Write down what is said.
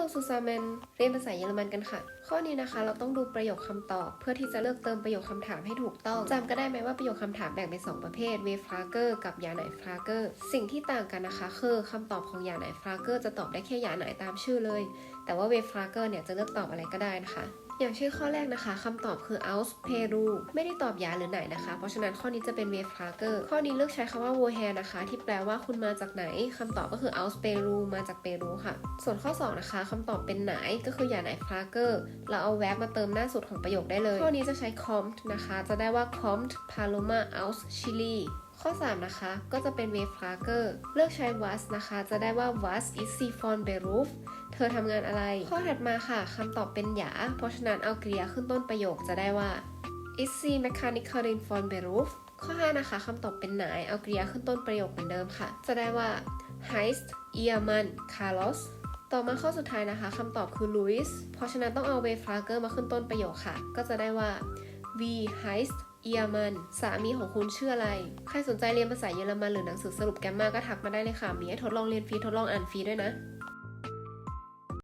Hello Susamen เรียนภาษาเยอรมันกันค่ะ ข้อนี้นะคะ เราต้องดูประโยคคำตอบ เพื่อที่จะเลือกเติมประโยคคำถามให้ถูกต้องจำก็ได้ไหมว่าประโยคคำถามแบ่งเป็น2ประเภท w e f r a g e r กับยาไหนฟราเกอร์สิ่งที่ต่างกันนะคะ คือคำตอบของยาไหนฟราเกอร์จะตอบได้แค่ยาไหนตามชื่อเลย แต่ว่า w e f r a g e r เนี่ยจะเลือกตอบอะไรก็ได้นะคะ อย่างเช่นข้อแรกนะคะคำตอบคือ aus Peru ไม่ได้ตอบยาหรือไหนนะคะ เพราะฉะนั้นข้อนี้จะเป็น w e f r a g e r ข้อนี้เลือกใช้คำว่า woher นะคะ ที่แปลว่าคุณมาจากไหนคำตอบก็คือ aus Peru มาจากเปรูค่ะ ส่วนข้อ 2 นะคะคำตอบเป็นไหนก็คืออย่าไหน f r a g e r เราเอาแวบมาเติมหน้าสุดของประโยคได้เลย ข้อนี้จะใช้ kommt นะคะ จะได้ว่า kommt Paloma aus Chile ข้อ 3 นะคะ ก็จะเป็น w e f r a g e r เลือกใช้ was นะคะ จะได้ว่า was is sie von Beruf ธอทำงานอะไร ข้อถัดมาค่ะคำตอบเป็นหยา เพราะฉะนั้นเอากริยาขึ้นต้นประโยคจะได้ว่า is sie Mechanikerin von Beruf ข้อ 5 นะคะคำตอบเป็นไหนเอากริยาขึ้นต้นประโยคเหมือนเดิมค่ะ จะได้ว่า heißt ihr Mann Carlos ต่อมาข้อสุดท้ายนะคะคำตอบคือ Louis เพราะฉะนั้นต้องเอา w e f r a g e r มาขึ้นต้นประโยคค่ะ ก็จะได้ว่า wie heißt ihr Mann สามีของคุณชื่ออะไร ใครสนใจเรียนภาษาเยอรมันหรือหนังสือสรุปแกมมาก็ทักมาได้เลยค่ะ มีให้ทดลองเรียนฟรีทดลองอ่านฟรีด้วยนะ